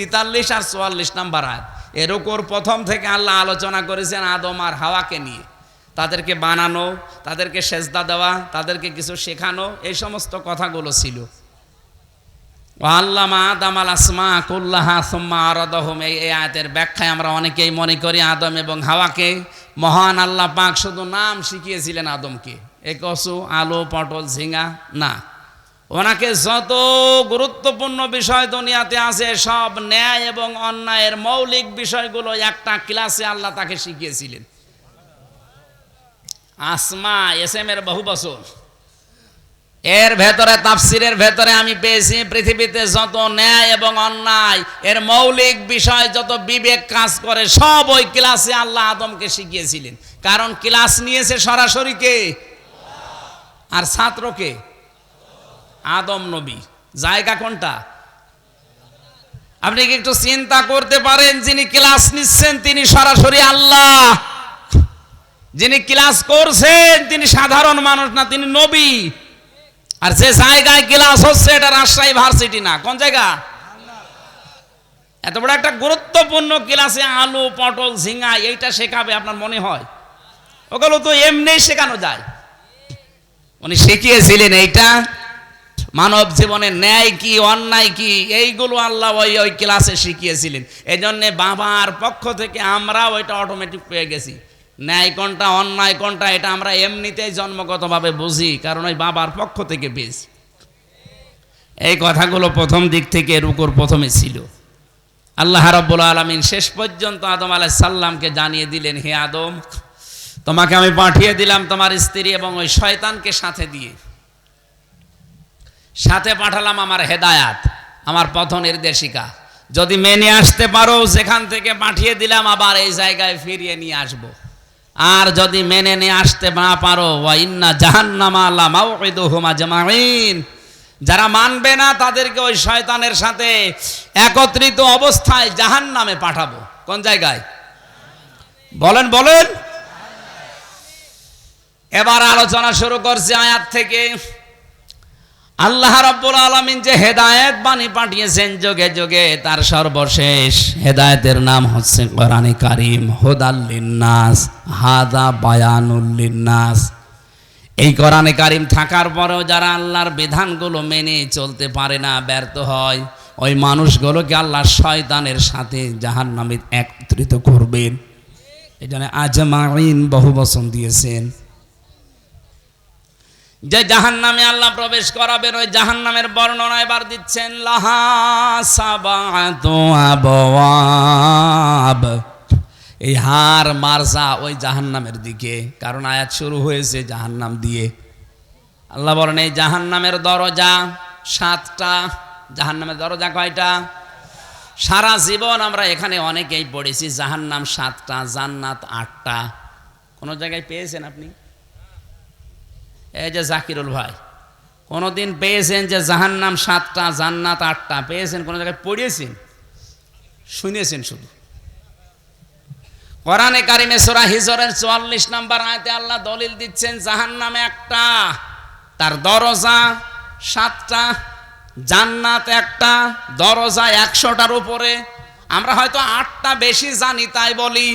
তেতাল্লিশ আর চুয়াল্লিশ নাম্বার আয়াত। এর উপর প্রথম থেকে আল্লাহ আলোচনা করেছেন আদম আর হাওয়াকে নিয়ে। তাদেরকে বানানো, তাদেরকে সেজদা দেওয়া, তাদেরকে কিছু শেখানো, এই সমস্ত কথাগুলো ছিল। আল্লামা আদাম আল আসমা কুল্লাহা সুম্মা আরদহম, এই আয়াতের ব্যাখ্যায় আমরা অনেকেই মনে করি আদম এবং হাওয়াকে। মহান আল্লাহ পাক শুধু নাম শিখিয়েছিলেন আদমকে। এ কসু আলু, পটল, ঝিঙা, না। ওনাকে যত গুরুত্বপূর্ণ বিষয় দুনিয়াতে আছে, সব ন্যায় এবং অন্যায়ের মৌলিক বিষয়গুলো একটা ক্লাসে আল্লাহ তাকে শিখিয়েছিলেন। আসমা এস এম এর বহু বছর। এর ভেতরে, তাফসিরের ভেতরে আমি পেয়েছি, পৃথিবীতে যত ন্যায় এবং অন্যায় এর মৌলিক বিষয় যত বিবেক কাজ করে, সব ওই ক্লাসে আল্লাহ আদমকে শিখিয়েছিলেন। কারণ ক্লাস নিয়েছে সরাসরি কে? আর ছাত্রকে আদম নবী। জায়গা কোনটা? আপনি কি একটু চিন্তা করতে পারেন, যিনি ক্লাস নিচ্ছেন তিনি সরাসরি আল্লাহ। যিনি ক্লাস করছেন তিনি সাধারণ মানুষ না, তিনি নবী। আর যে জায়গায় ক্লাস হচ্ছে এটা রাজশাহী ভার্সিটি না, কোন জায়গা? এত বড় একটা গুরুত্বপূর্ণ ক্লাসে আলু, পটল, ঝিঙা, এইটা শেখাবে আপনার মনে হয়? ওগুলো তো এমনি শেখানো যায়। উনি শিখিয়েছিলেন এইটা। মানব জীবনে ন্যায় কি, অন্যায় কি, এইগুলো আল্লাহ ওই ওই ক্লাসে শিখিয়েছিলেন। এই জন্যে বাবার পক্ষ থেকে আমরা ওইটা অটোমেটিক পেয়ে গেছি। ন্যায় কোনটা, অন্যায় কোনটা, এটা আমরা এমনিতেই জন্মগতভাবে বুঝি, কারণ ওই বাবার পক্ষ থেকে পেয়েছি। এই কথাগুলো প্রথম দিক থেকে রুকুর প্রথমে ছিল। আল্লাহ রাব্বুল আলমিন শেষ পর্যন্ত আদম আলাহ সাল্লামকে জানিয়ে দিলেন, হে আদম, তোমাকে আমি পাঠিয়ে দিলাম তোমার স্ত্রী এবং ওই শয়তানকে সাথে দিয়ে। সাথে পাঠালাম আমার হেদায়াত, আমার পথ নির্দেশিকা। যদি মেনে আসতে পারো সেখান থেকে পাঠিয়ে দিলাম, আবার এই জায়গায় ফিরিয়ে নিয়ে আসব। আর যদি মেনে নিয়ে আসতে না পারো ওয়াইন্না জাহান্নামা আল্লাহ জামাইন যারা মানবে না, তাদেরকে ওই শয়তানের সাথে একত্রিত অবস্থায় জাহান্নামে পাঠাবো। কোন জায়গায়? বলেন বলেন। এবার আলোচনা শুরু করছে আয়াত থেকে। আল্লাহ রাব্বুল আলামিন যে হেদায়েত বাণী পাঠিয়েছেন যোগে যোগে, তার সর্বশেষ হেদায়েতের নাম হচ্ছে কোরআনে কারিম হুদাল্লিন্নাস হাদা বায়ানুল্লিন্নাস এই কোরআনে কারিম থাকার পরেও যারা আল্লাহর বিধানগুলো মেনে চলতে পারে না, ব্যর্থ হয়, ওই মানুষগুলোকে আল্লাহ শয়তানের সাথে জাহান্নামে একত্রিত করবেন। এই জন্য আজমাইন বহু বচন দিয়েছেন। যে জাহান নামে আল্লাহ প্রবেশ করাবেন, ওই জাহান নামের বর্ণনা এবার দিচ্ছেন এই হার মারজা ওই জাহান নামের দিকে, কারণ আয়াত শুরু হয়েছে জাহান নাম দিয়ে। আল্লাহ বলেন, এই জাহান নামের দরজা সাতটা জাহান নামের দরজা কয়টা? সারা জীবন আমরা এখানে অনেকেই পড়েছি জাহান নাম সাতটা, জান্নাত আটটা। কোনো জায়গায় পেয়েছেন আপনি? এই যে জাকিরুল ভাই, কোনোদিন পেয়েছেন যে জাহান্নাম সাতটা, জান্নাত আটটা, পেয়েছেন কোনো জায়গায়? পড়িয়েছেন? শুনেছেন শুধু। কোরআনে কারিমে সোরা হিজরের চুয়াল্লিশ নাম্বার আয়তে আল্লাহ দলিল দিচ্ছেন, জাহান্নামে একটা, তার দরজা সাতটা, জান্নাত একটা, দরজা একশোটার উপরে। আমরা হয়তো আটটা বেশি জানি তাই বলি,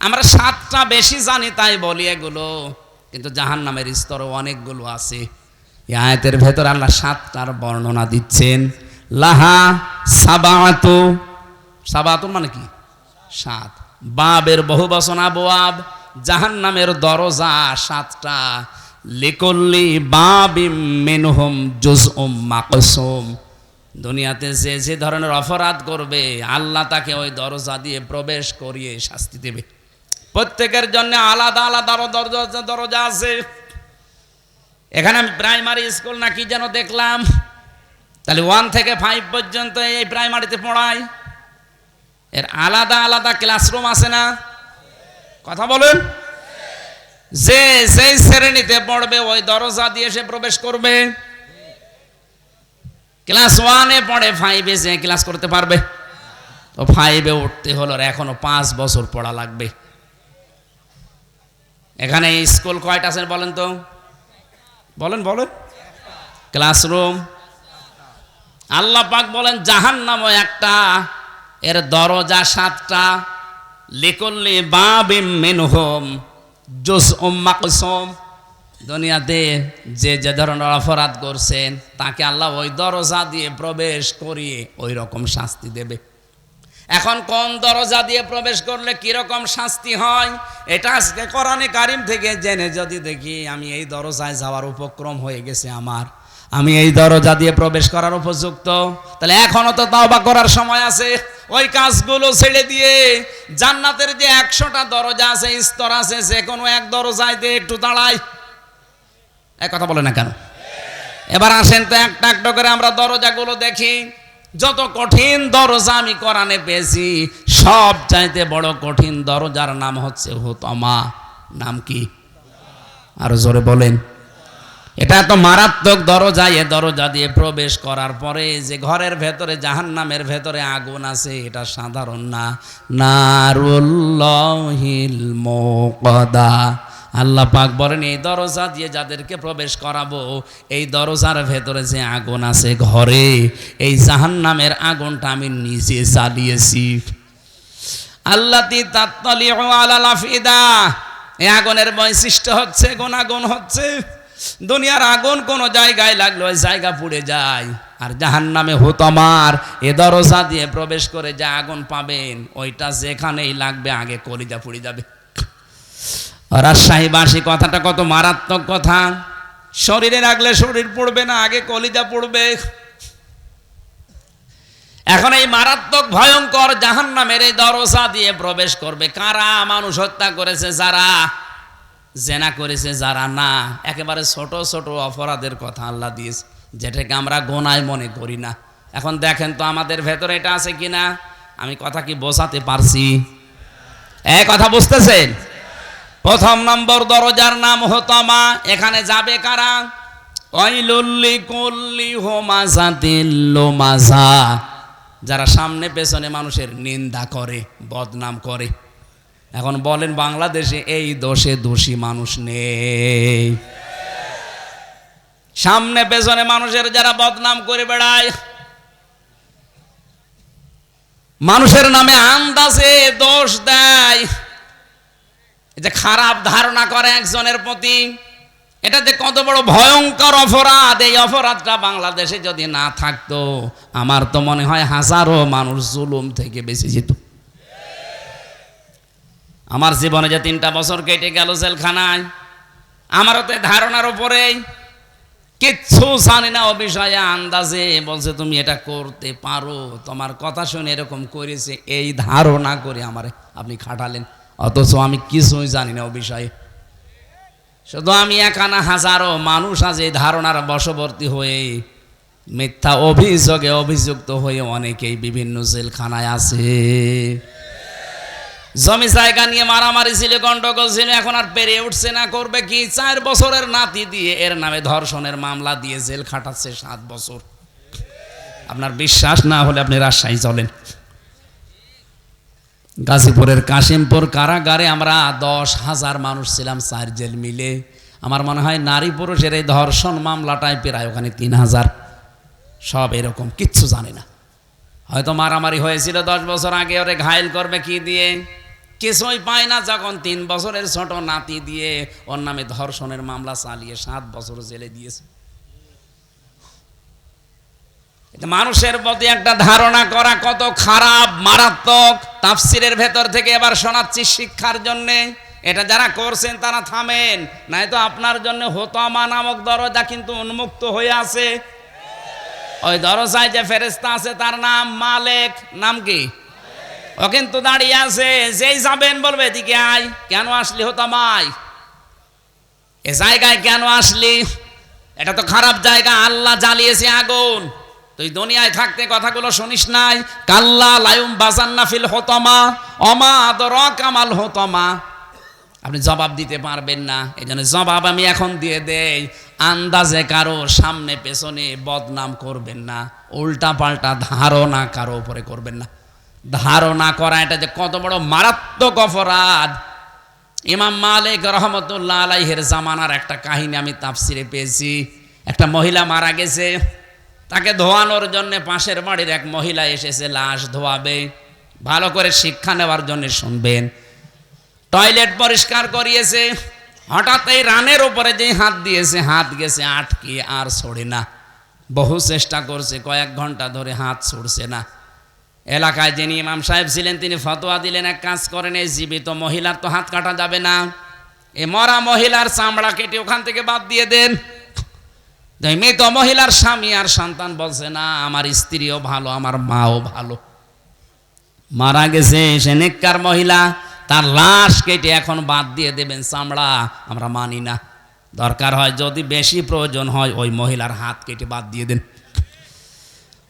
আমরা সাতটা বেশি জানি তাই বলি এগুলো। কিন্তু জাহান নামের স্তরও অনেকগুলো আছে। এই আয়াতের ভেতর আল্লাহ সাতটার বর্ণনা দিচ্ছেন। লাহা সাবাতু। সাবাতুন মানে কি? সাত। বাবের বহু বসনা বোয়াব জাহান নামের দরজা সাতটা। লিকল্লি বাবিম মেনহম জুজ মাকসুম। দুনিয়াতে যে যে ধরনের অপরাধ করবে, আল্লাহ তাকে ওই দরজা দিয়ে প্রবেশ করিয়ে শাস্তি দেবে। প্রত্যেকের জন্য আলাদা আলাদা দরজা দরজা আছে। এখানে আমি প্রাইমারি স্কুল না কি যেন দেখলাম। তাহলে ওয়ান থেকে ফাইভ পর্যন্ত এই প্রাইমারিতে পড়াই এর আলাদা আলাদা ক্লাসরুম আছে না? কথা বলুন। যে যেই শ্রেণীতে পড়বে, ওই দরজা দিয়ে সে প্রবেশ করবে। ক্লাস ওয়ানে পড়ে ফাইভে যে ক্লাস করতে পারবে। তো ফাইভে উঠতে হলো এখনও পাঁচ বছর পড়া লাগবে। এখানে স্কুল কয়টা আছেন বলেন তো? বলেন বলেন। ক্লাসরুম। আল্লাহ পাক বলেন জাহান নামও একটা, এর দরজা সাতটা। লিকুল্লি বাবিম মিনহুম জুস উম্মাকসম দুনিয়াতে যে যে ধরনের অপরাধ করছেন, তাকে আল্লাহ ওই দরজা দিয়ে প্রবেশ করিয়ে ওই রকম শাস্তি দেবে। এখন কোন দরজা দিয়ে প্রবেশ করলে কীরকম শাস্তি হয়? এটা আজকে কোরআনে কারিম থেকে জেনে যদি দেখি, আমি এই দরজায় যাওয়ার উপক্রম হয়ে গেছে আমার। আমি এই দরজা দিয়ে প্রবেশ করার উপযুক্ত। তাহলে এখনও তো তাওবা করার সময় আছে। ওই কাজগুলো ছেড়ে দিয়ে জান্নাতের যে একশোটা দরজা আছে, স্তর আছে, যে কোনো এক দরজায় দিয়ে একটু দাঁড়াই। এক কথা বলে না কেন? এবার আসেন তো একটা একটা করে আমরা দরজাগুলো দেখি। যত কঠিন দরজা আমি কোরআনে পেয়েছি, সব চাইতে বড় কঠিন দরজার নাম হচ্ছে হুতমা। নাম কি? আরও জোরে বলেন। এটা এত মারাত্মক দরজা, এ দরজা দিয়ে প্রবেশ করার পরে যে ঘরের ভেতরে, জাহান্নামের ভেতরে আগুন আছে, এটা সাধারণ না। নারুল্লাহিল মোকদা আল্লাহ পাক বলেন, এই দরজা দিয়ে যাদেরকে প্রবেশ করাবো, এই দরজার ভেতরে যে আগুন আছে ঘরে, এই জাহান্নামের আগুনটা আমি নিজে চালিয়েছি আল্লাহ এই আগুনের বৈশিষ্ট্য হচ্ছে, গুণাগুণ হচ্ছে। দুনিয়ার আগুন কোন জায়গায় লাগল ওই জায়গা পুড়ে যায়। আর জাহান নামে হোতমার এ দরজা দিয়ে প্রবেশ করে যে আগুন পাবেন, ওইটা যেখানেই লাগবে আগে কলিজা পুড়ে যাবে। রাজশাহীবাসী কথাটা কত মারাত্মক কথা। শরীরে রাখলে শরীর পড়বে না, আগে কলিজা পড়বে। এখন এই মারাত্মক, ভয়ঙ্কর জাহান নামের এই দরজা দিয়ে প্রবেশ করবে। কারা মানুষ হত্যা করেছে, যারা জেনা করেছে, যারা না? একেবারে ছোট ছোট অপরাধের কথা আল্লাহ দিয়েছে, যেটাকে আমরা গোনায় মনে করি না। এখন দেখেন তো আমাদের ভেতরে এটা আছে কিনা? আমি কথা কি বোঝাতে পারছি? এ কথা বুঝতেছেন? প্রথম নম্বর দরজার নাম হতমা এখানে যাবে কারা? ওয়াইলুল্লি কুল্লি হোমাজাতিল্লো মাজা যারা সামনে পেছনে মানুষের নিন্দা করে, বদনাম করে। এখন বলেন বাংলাদেশে এই দোষে দোষী মানুষ নেই। সামনে পেছনে মানুষের যারা বদনাম করে বেড়ায়, মানুষের নামে আন্দাজে দোষ দেয়। যে খারাপ ধারণা করে একজনের প্রতি এটা যে কত বড় ভয়ঙ্কর অপরাধ। এই অপরাধটা বাংলাদেশে যদি না থাকতো, আমার তো মনে হয় হাজারো মানুষ জুলুম থেকে বেঁচে যেত। আমার জীবনে যে তিনটা বছর কেটে গেল জেলখানায়, আমারও তো ধারণার উপরেই কিচ্ছু জানি না ও বিষয়ে আন্দাজে বলছে, তুমি এটা করতে পারো। তোমার কথা শুনে এরকম করেছে, এই ধারণা করে আমারে আপনি খাটালেন। অথচ আমি কিছুই জানি না ও বিষয়ে। শুধু আমি একানা হাজারো মানুষ আজ এই ধারণার বশবর্তী হয়ে মিথ্যা অভিযোগে অভিযুক্ত হয়ে অনেকেই বিভিন্ন জেলখানায় আছে। জমি জায়গা নিয়ে মারামারি ছিল, গন্ডগোল ছিল, এখন আর পেরে উঠছে না, করবে কি? চার বছরের নাতি দিয়ে এর নামে ধর্ষণের মামলা দিয়ে জেল খাটাচ্ছে সাত বছর। আপনার বিশ্বাস না হলে আপনি রাজশাহী চলেন। গাজীপুরের কাশিমপুর কারাগারে আমরা দশ হাজার মানুষ ছিলাম, চার জেল মিলে। আমার মনে হয় নারী পুরুষের এই ধর্ষণ মামলাটায় প্রায় ওখানে তিন হাজার। সব এরকম, কিচ্ছু জানে না। হয়তো মারামারি হয়েছিল দশ বছর আগে, ওরে ঘায়ল করবে কি দিয়ে? কিছুই পায় না, যখন তিন বছরের ছোট নাতি দিয়ে ওর নামে ধর্ষণের মামলা চালিয়ে সাত বছর জেলে দিয়েছে। মানুষের প্রতি একটা ধারণা করা কত খারাপ, মারাত্মক। তাফসিরের ভেতর থেকে এবার শোনাচ্ছি শিক্ষার জন্যে। এটা যারা করছেন তারা থামেন। নাই তো আপনার জন্য হোতমা নামক দরজা কিন্তু উন্মুক্ত হয়ে আছে। ওই দরজায় যে ফেরেস্তা আছে তার নাম মালেক। নাম কি? ও কিন্তু দাঁড়িয়ে আছে। যেই যাবেন বলবে, এদিকে আয়। কেন আসলি হোতামাই এ জায়গায় কেন আসলি? এটা তো খারাপ জায়গা। আল্লাহ জ্বালিয়েছে আগুন। তুই দুনিয়ায় থাকতে কথাগুলো শুনিস নাই। কাল্লা লায়ুম বাজান্না ফিল হতমা, অমা আদর কামাল হতমা। আপনি জবাব দিতে পারবেন না। এই জন্য জবাব আমি এখন দিয়ে দেই, আন্দাজে কারও সামনে পেছনে বদনাম করবেন না। উল্টা পাল্টা ধারণা কারও উপরে করবেন না। ধারণা করা এটা যে কত বড় মারাত্মক অপরাধ। ইমাম মালিক রহমতুল্লাহ আলাইহের জামানার একটা কাহিনী আমি তাফসিরে পেয়েছি। একটা মহিলা মারা গেছে। তাকে ধোয়ানোর জন্য পাশের বাড়ির এক মহিলা এসেছে, লাশ ধোয়াবে, ভালো করে শিক্ষা নেওয়ার জন্য শুনবেন। টয়লেট পরিষ্কার করিয়েছে, হঠাৎ এই রানের উপরে যে হাত দিয়েছে, হাত গেছে আটকে আর ছড়ে না। বহু চেষ্টা করছে, কয়েক ঘণ্টা ধরে হাত ছড়ছে না। এলাকায় যিনি ইমাম সাহেব ছিলেন, তিনি ফতোয়া দিলেন, এক কাজ করেন, এই জীবিত মহিলার তো হাত কাটা যাবে না। এ মরা মহিলার চামড়া কেটে ওখান থেকে বাদ দিয়ে দেন। মৃত মহিলার স্বামী আর সন্তান বলছে, না, আমার স্ত্রীও ভালো, আমার মাও ভালো। মারা গেছে, সে নেককার মহিলা, তার লাশ কেটে এখন বাদ দিয়ে দেবেন, চামড়া আমরা মানি না। দরকার হয় যদি বেশি প্রয়োজন হয়, ওই মহিলার হাত কেটে বাদ দিয়ে দেন।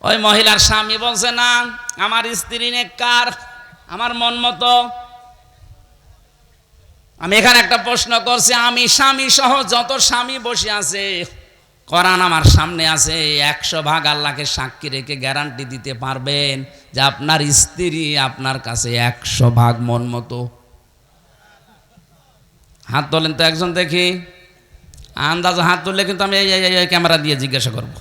ওই মহিলার স্বামী বলছে, না, আমার স্ত্রী নেককার, আমার মন মতো। আমি এখানে একটা প্রশ্ন করছি, আমি স্বামী সহ যত স্বামী বসে আছে কোরআন আমার সামনে আছে, একশো ভাগ আল্লাহকে সাক্ষী রেখে গ্যারান্টি দিতে পারবেন যে আপনার স্ত্রী আপনার কাছে একশো ভাগ মন মতো। হাত তোলেন তো একজন দেখি। আন্দাজ হাত তুললে কিন্তু আমি এই ক্যামেরা দিয়ে জিজ্ঞাসা করব।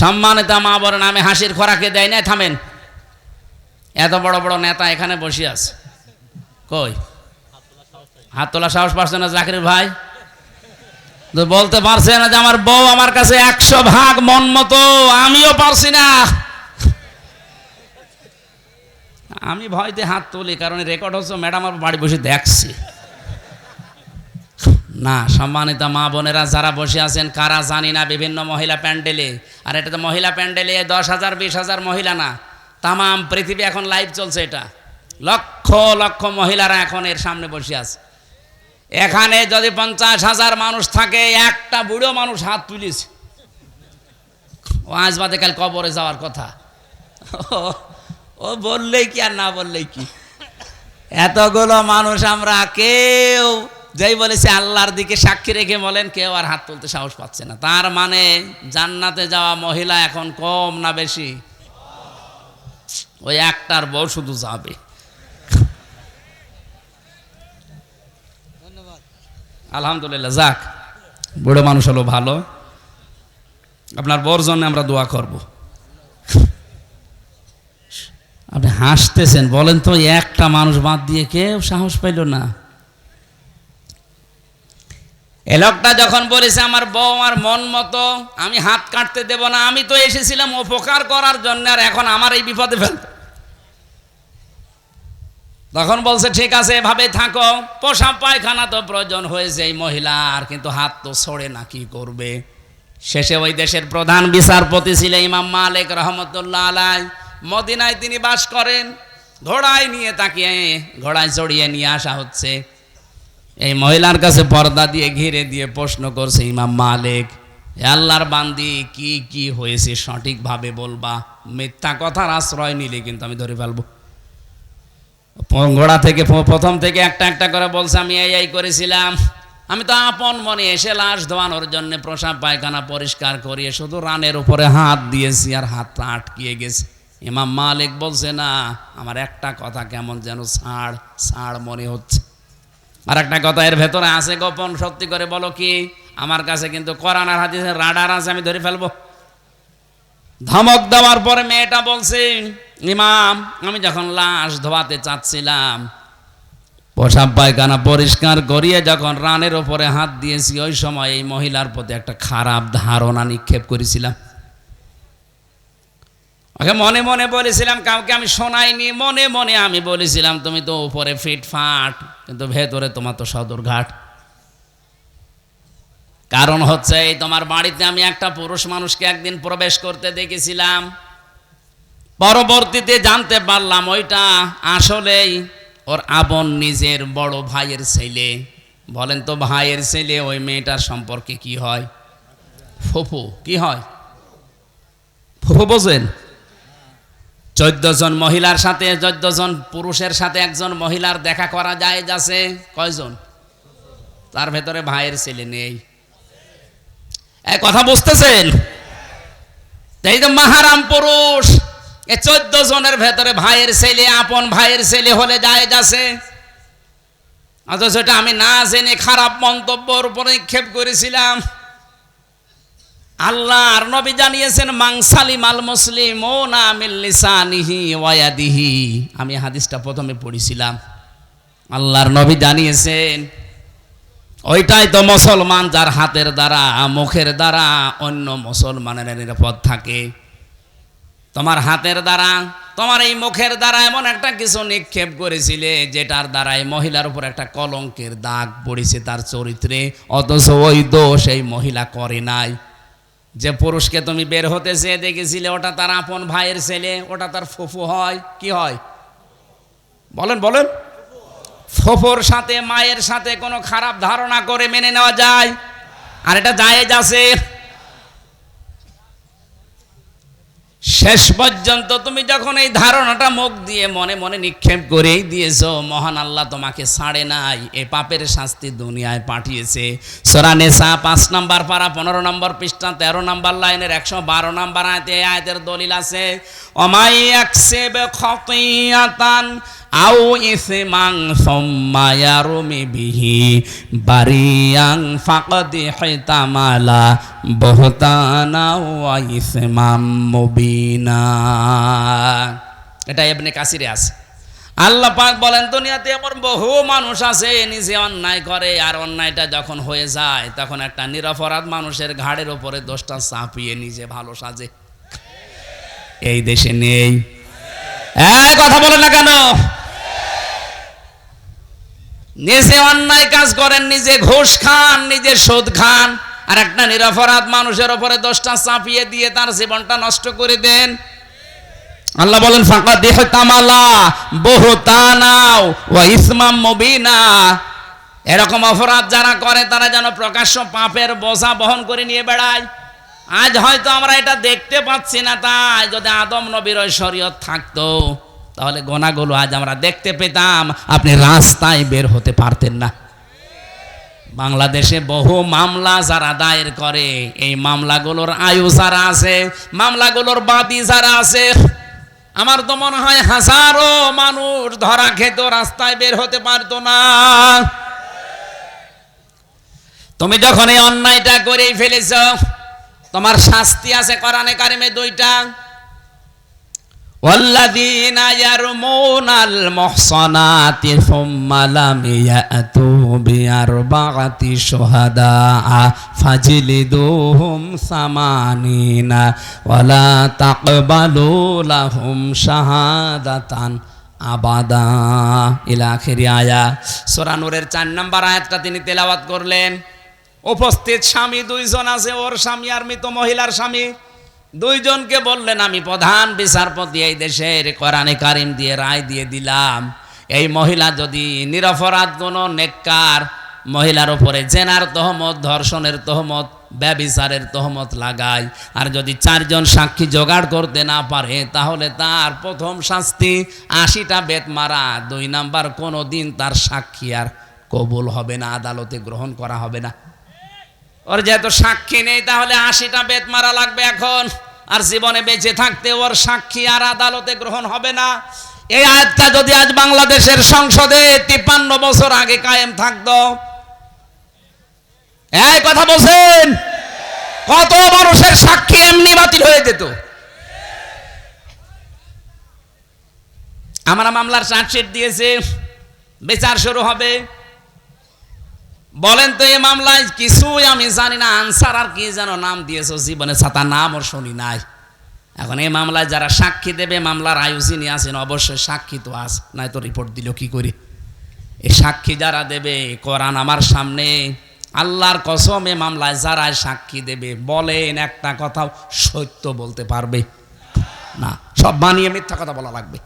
সম্মানিত মা বলেন আমি হাসির খোরাকে দেয় না থামেন। এত বড় বড় নেতা এখানে বসে আছে। কই? হাত তোলা সাহস পাচ্ছে না জাকির ভাই? বলতে পারছে না যে আমার বউ আমার কাছে একশো ভাগ মন মতো, আমিও পারছি না। আমি ভয়তে হাত তুলি, কারণ রেকর্ড হচ্ছে ম্যাডাম আমার বাড়ি বসে দেখছি। না, সম্মানিত মা বোনেরা যারা বসে আছেন, কারা জানি না বিভিন্ন মহিলা প্যান্ডেলে। আর এটা তো মহিলা প্যান্ডেলে দশ হাজার, বিশ হাজার মহিলা না। তামাম পৃথিবী এখন লাইভ চলছে এটা। লক্ষ লক্ষ মহিলারা এখন এর সামনে বসে আছে। এখানে যদি পঞ্চাশ হাজার মানুষ থাকে, একটা বুড়ো মানুষ হাত তুলিছে। ও আজ বাদে কাল কবরে যাওয়ার কথা। ও- বললেই কি আর না বললেই কি? এতগুলো মানুষ আমরা কেউ, যেই বলেছে আল্লাহর দিকে সাক্ষী রেখে বলেন, কেউ আর হাত তুলতে সাহস পাচ্ছে না। তার মানে জান্নাতে যাওয়া মহিলা এখন কম না বেশি? ওই একটার বউ শুধু যাবে। আলহামদুলিল্লাহ, যাক, বুড়ো মানুষ হলো ভালো। আপনার বর জন্য আমরা দোয়া করব। আপনি হাসতেছেন, বলেন তো, একটা মানুষ বাদ দিয়ে কেউ সাহস পাইল না। এ লোকটা যখন বলেছে, আমার বউ আমার মন মতো, আমি হাত কাটতে দেব না, আমি তো এসেছিলাম উপকার করার জন্য, আর এখন আমার এই বিপদে ফেলবে। তখন বলছে, ঠিক আছে, এভাবে থাকো। পোষা পায়খানা তো প্রয়োজন হয়েছে এই মহিলার, কিন্তু হাত তো ছড়ে না, কি করবে? শেষে ওই দেশের প্রধান বিচারপতি ছিলেন ইমাম মালিক রহমতুল্লাহ আলাই। মদিনায় তিনি বাস করেন। ঘোড়ায় নিয়ে তাকে, ঘোড়ায় চড়িয়ে নিয়ে আসা হচ্ছে। এই মহিলার কাছে পর্দা দিয়ে ঘিরে দিয়ে প্রশ্ন করছে ইমাম মালিক আল্লাহর বান্দি, কি কি হয়েছে? সঠিকভাবে বলবা। মিথ্যা কথার আশ্রয় নিলে কিন্তু আমি ধরে ফেলব। ঘোড়া থেকে প্রথম থেকে একটা একটা করে বলছে, আমি এই এই করেছিলাম। আমি তো আপন মনে এসে লাশ ধোয়ানোর জন্য প্রসাব পায়খানা পরিষ্কার করিয়ে শুধু রানের উপরে হাত দিয়েছি আর হাতটা আটকিয়ে গেছে। ইমাম মালিক বলছে, না, আমার একটা কথা কেমন যেন ছাড় ছাড় মনে হচ্ছে। আর একটা কথা এর ভেতরে আছে গোপন, সত্যি করে বলো কি? আমার কাছে কিন্তু কোরআন আর হাদিসের রাডার আছে, আমি ধরে ফেলব। ধমক দেওয়ার পরে মেয়েটা বলছে ইমাম, আমি যখন লাশ ধোয়াতে চাচ্ছিলাম, পোশাক পায়খানা পরিষ্কার করিয়ে যখন রানের ওপরে হাত দিয়েছি, ওই সময় এই মহিলার প্রতি একটা খারাপ ধারণা নিক্ষেপ করেছিলাম। ওকে মনে মনে বলেছিলাম, কাউকে আমি শোনাইনি, মনে মনে আমি বলেছিলাম, তুমি তো উপরে ফিটফাট, কিন্তু ভেতরে তোমার তো সদরঘাট। কারণ হচ্ছে তোমার বাড়িতে আমি একটা পুরুষ মানুষকে একদিন প্রবেশ করতে দেখেছিলাম। পরবর্তীতে জানতে পারলাম ওইটা আসলেই ওর আপন নিজের বড় ভাইয়ের ছেলে। বলেন তো ভাইয়ের ছেলে ওই মেয়েটার সম্পর্কে কি হয়? ফুফু, কি হয়? ফুফু বোঝেন? চোদ্দ জন মহিলার সাথে, চোদ্দ জন পুরুষের সাথে একজন মহিলার দেখা করা যায় যাচ্ছে কয়জন? তার ভেতরে ভাইয়ের ছেলে নেই। কথা বুঝতেছেন? এই যে মাহারাম পুরুষ এ চোদ্দ জনের ভেতরে ভাইয়ের ছেলে, আপন ভাইয়ের ছেলে হলে যায় যাচ্ছে অথচ এটা আমি না জেনে খারাপ মন্তব্যর উপর নিক্ষেপ করেছিলাম। আল্লাহ আর নবী জানিয়েছেন মাংসালি মাল মুসলিম ও না মিল্লিসানিহি ওয়াদিহি আমি হাদিসটা প্রথমে পড়েছিলাম। আল্লাহর নবী জানিয়েছেন, ওইটাই তো মুসলমান যার হাতের দ্বারা, মুখের দ্বারা অন্য মুসলমানের নিরাপদ থাকে। তোমার হাতের দ্বারা, তোমার এই মুখের দ্বারা এমন একটা কিছু নিক্ষেপ করেছিলে, যেটার দ্বারা এই মহিলার উপর একটা কলঙ্কের দাগ পড়েছে তার চরিত্রে। অথচ ওই দোষ এই মহিলা করে নাই। যে পুরুষকে তুমি বের হতে চেয়ে দেখেছিলে, ওটা তার আপন ভাইয়ের ছেলে, ওটা তার ফুফু হয়, কি হয়? বলেন বলেন। ফুফুর সাথে, মায়ের সাথে কোনো খারাপ ধারণা করে মেনে নেওয়া যায়? আর এটা জায়েজ আছে? শেষ পর্যন্ত তুমি যখন এই ধারণাটা মুখ দিয়ে মনে মনে নিক্ষেপ করেই দিয়েছ, মহান আল্লাহ তোমাকে ছাড়ে নাই, এ পাপের শাস্তি দুনিয়ায় পাঠিয়েছে। সোরানেসা পাঁচ নাম্বার পারা, পনেরো নম্বর পৃষ্ঠা, তেরো নাম্বার লাইনের একশো বারো নাম্বার আয়তে আয়তের দলিল আছে অমাই একসেবে খতিয়াতান আও ইসমাং সম্মায়ারুমি বিহি বারিয়াং ফাকদি হিতামালা বহতানা ওয়া ইসমাম মুবিনা এটা এমনি কাসিরে আছে আল্লাহ পাক বলেন, দুনিয়াতে এমন বহু মানুষ আছে, নিজে অন্যায় করে আর অন্যায়টা যখন হয়ে যায়, তখন একটা নিরপরাধ মানুষের ঘাড়ের ওপরে দোষটা চাপিয়ে নিজে ভালো সাজে। এই দেশে নেই। কথা বলে না কেন? নিজে অন্যায় কাজ করেন, নিজে ঘুষ খান, নিজে সুদ খান, আর একটা নিরপরাধ মানুষের ওপরে দোষটা চাপিয়ে দিয়ে তার জীবনটা নষ্ট করে দেন। আল্লাহ বলেন ফাঁকা দেহ তামালা বহু তানাও ও ইসমাম মবিনা। এরকম অপরাধ যারা করে, তারা যেন প্রকাশ্য পাপের বোঝা বহন করে নিয়ে বেড়ায়। আজ হয়তো আমরা এটা দেখতে পাচ্ছি না, তাই যদি আদম নবীর শরীয়ত থাকতো তাহলে গোনাগুলো আজ আমরা দেখতে পেতাম, আপনি রাস্তায় বের হতে পারতেন না। বাংলাদেশে বহু মামলা যারা দায়ের করে, এই মামলাগুলোর আয়ু যারা আছে, মামলাগুলোর বাদী যারা আছে, আমার তো মনে হয় হাজারো মানুষ ধরা খেত, রাস্তায় বের হতে পারতো না। তুমি যখন এই অন্যায়টা করেই ফেলেছ, তোমার শাস্তি আছে কোরআনে কারিমে দুইটা। والذين يرمون المحصنات ثم لم يأتوا بأربعة شهداء فاجلدوهم ثمانين ولا تقبلوا لهم شهادة আবাদা ইলা আখিরি আয়া সূরা নূরের 4 নম্বর আয়াতটা তিনি তেলাওয়াত করলেন উপস্থিত স্বামী দুইজন আছে ওর স্বামী আর মৃত মহিলার স্বামী দুইজনকে বললেন, আমি প্রধান বিচারপতি এই দেশের কোরআনে কারিম দিয়ে রায় দিয়ে দিলাম। এই মহিলা যদি নিরপরাধ কোনো নেককার, মহিলার উপরে জেনার তহমত, ধর্ষণের তহমত, ব্যবিচারের তহমত লাগায়, আর যদি চারজন সাক্ষী জোগাড় করতে না পারে, তাহলে তার প্রথম শাস্তি আশিটা বেত মারা, দুই নাম্বার কোনো দিন তার সাক্ষী আর কবুল হবে না, আদালতে গ্রহণ করা হবে না। ওর যেহেতু সাক্ষী নেই, তাহলে আশিটা বেত মারা লাগবে এখন। আর জীবনে বেঁচে থাকতে ওর সাক্ষী আর আদালতে গ্রহণ হবে না। এই আয়াতটা যদি আজ বাংলাদেশের সংসদে তিপ্পান্ন বছর আগে কায়েম থাকতো। এই কথা বলছেন? কত মানুষের সাক্ষী এমনি বাতিল হয়ে যেত। আমরা মামলার চার্জশিট দিয়েছে, বিচার শুরু হবে। বলেন তো এই মামলায় কিছুই আমি জানি না। আনসার আর কি যেন নাম দিয়েছ জীবনে, ছাতা নাম ওর শুনি নাই। এখন এই মামলায় যারা সাক্ষী দেবে, মামলার আয়ু যিনি আছেন, অবশ্যই সাক্ষী তো আস নাই তো রিপোর্ট দিল কি করি? এই সাক্ষী যারা দেবে, কোরআন আমার সামনে। আল্লাহর কসমে মামলায় যারা সাক্ষী দেবে, বলেন একটা কথাও সত্য বলতে পারবে? না, সব বানিয়ে মিথ্যা কথা বলা লাগবে।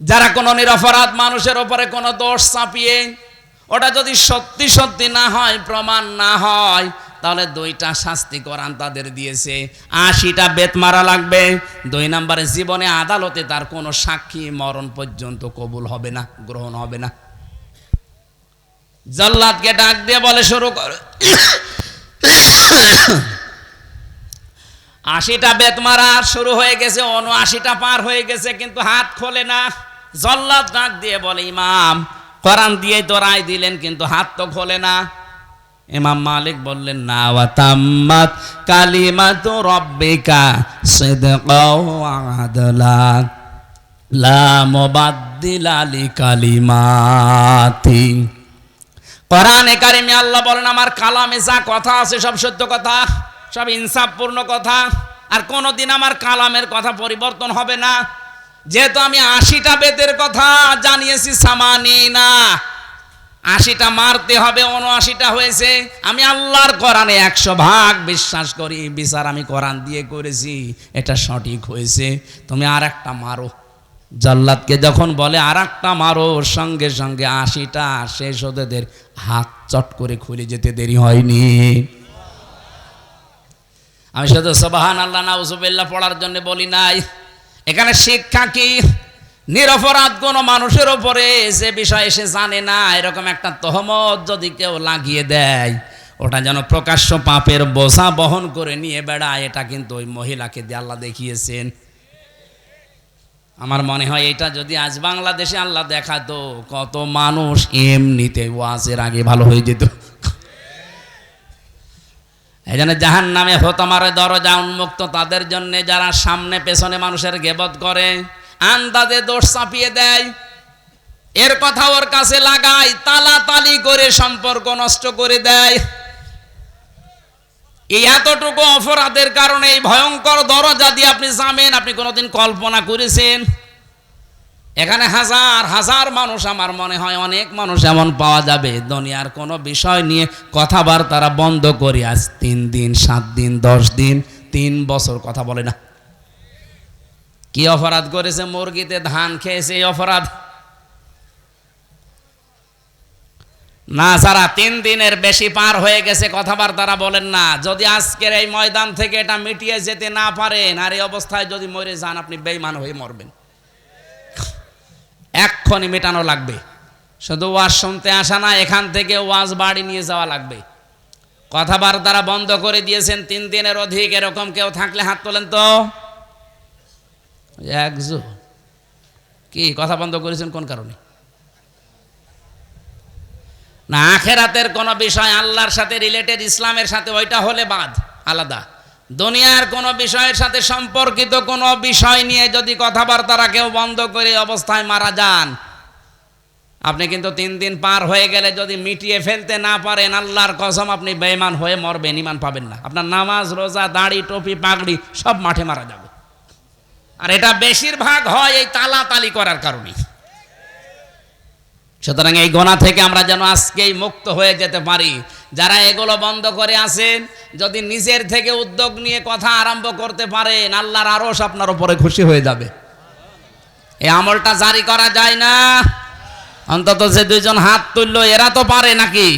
যারা কোনো নিরপরাধ মানুষের ওপরে কোনো দোষ চাপিয়ে ওটা যদি সত্যি সত্যি না হয়, প্রমাণ না হয়, তাহলে দুইটা শাস্তি কোরআন তাদের দিয়েছে। আশিটা বেত মারা লাগবে। দুই নম্বরে জীবনে আদালতে তার কোনো সাক্ষী মরণ পর্যন্ত কবুল হবে না, গ্রহণ হবে না। জল্লাদকে ডাক দিয়ে বলে শুরু কর। আশিটা বেত মারা শুরু হয়ে গেছে অনু আশিটা পার হয়ে গেছে, কিন্তু হাত খোলে না। জল্লাদ ডাক দিয়ে বলে, ইমাম, কোরআন দিয়ে তো রায় দিলেন, কিন্তু হাত তো খোলে না। ইমাম মালিক বললেন, না ওয়াতাম্মাত কালিমাতু রব্বিকা সিদকাও ওয়া আদলা। লা মুবাদ্দিলা লিকালিমাতি। কোরআনে কারিমে আল্লাহ বলেন, আমার কালামে যা কথা আছে সব সত্য কথা, সব ইনসাফপূর্ণ কথা, আর কোনোদিন আমার কালামের কথা পরিবর্তন হবে না। যেহেতু আমি আশিটা বেদের কথা জানিয়েছি, সামানি না। আশিটা মারতে হবে, উনআশিটা হয়েছে। আমি আল্লাহর কোরআনে একশো ভাগ বিশ্বাস করি বিচার আমি কোরআন দিয়ে করেছি, এটা সঠিক হয়েছে। তুমি আর একটা মারো। জল্লাদকে যখন বলে আর একটা মারো, সঙ্গে সঙ্গে আশিটা শেষ হতে দের হাত চট করে খুলে যেতে দেরি হয়নি। আমি শুধু সবাহান আল্লাহ নাউজুবিল্লাহ পড়ার জন্য বলি নাই। এখানে শিক্ষা কি? নিরপরাধ কোনো মানুষের ওপরে যে বিষয় সে জানে না, এরকম একটা তহমত যদি কেউ লাগিয়ে দেয়, ওটা যেন প্রকাশ্য পাপের বোঝা বহন করে নিয়ে বেড়ায়, এটা কিন্তু ওই মহিলাকে দিয়ে আল্লাহ দেখিয়েছেন। আমার মনে হয় এটা যদি আজ বাংলাদেশে আল্লাহ দেখাতো, কত মানুষ এমনিতে ওয়াজের আগে ভালো হয়ে যেত। এই জন্য জাহান নামে হতমারে দরজা উন্মুক্ত। তাদের জন্য যারা সামনে পেছনে মানুষের গেবত করে, আন্দাজে দোষ চাপিয়ে দেয়। এর কথা ওর কাছে লাগায় তালা তালি করে সম্পর্ক নষ্ট করে দেয়। এই এতটুকু অপরাধের কারণে এই ভয়ঙ্কর দরজা দিয়ে আপনি যাবেন, আপনি কোনোদিন কল্পনা করেছেন? এখানে হাজার হাজার মানুষ আমার মনে হয় অনেক মানুষ এমন পাওয়া যাবে। দুনিয়ার কোনো বিষয় নিয়ে কথাবার্তারা বন্ধ করে। আজ তিন দিন, সাত দিন, দশ দিন, তিন বছর কথা বলে না। কি অপরাধ করেছে মুরগিতে ধান খেয়েছে এই অপরাধ? না সারা তিন দিনের বেশি পার হয়ে গেছে, কথাবার্তারা বলেন না। যদি আজকের এই ময়দান থেকে এটা মিটিয়ে যেতে না পারেন, আর এই অবস্থায় যদি মরে যান, আপনি বেইমান হয়ে মরবেন। এক্ষণি মেটানো লাগবে। শুধু ওয়াজ শুনতে আসা না, এখান থেকে ওয়াজ বাড়ি নিয়ে যাওয়া লাগবে। কথাবার্তারা বন্ধ করে দিয়েছেন, তিন দিনের অধিক, এরকম কেউ থাকলে হাত তোলেন তো? একজো কি, কথা বন্ধ করেছেন কোন কারণে? না, আখেরাতের কোনো বিষয় আল্লাহর সাথে রিলেটেড ইসলামের সাথে, ওইটা হলে বাদ, আলাদা। দুনিয়ার কোনো বিষয়ের সাথে সম্পর্কিত কোনো বিষয় নিয়ে যদি কথাবার্তারা কেউ বন্ধ করে অবস্থায় মারা যান। আপনি কিন্তু তিন দিন পার হয়ে গেলে যদি মিটিয়ে ফেলতে না পারেন, আল্লাহর কসম আপনি বেঈমান হয়ে মরবেন ইমান পাবেন না। আপনার নামাজ, রোজা, দাড়ি, টুপি, পাগড়ি সব মাঠে মারা যাবে। আর এটা বেশিরভাগ হয় এই তালা তালি করার কারণে সুতরাং এই গোনা থেকে আমরা যেন আজকেই মুক্ত হয়ে যেতে পারি। যারা এগুলো বন্ধ করে আসেন যদি নিজের থেকে উদ্যোগ নিয়ে কথা আরম্ভ করতে পারেন, আল্লাহর আরস আপনার উপরে খুশি হয়ে যাবে। এই আমলটা জারি করা যায় না। অন্তত যে দুইজন হাত তুললো, এরা তো পারে নাকি?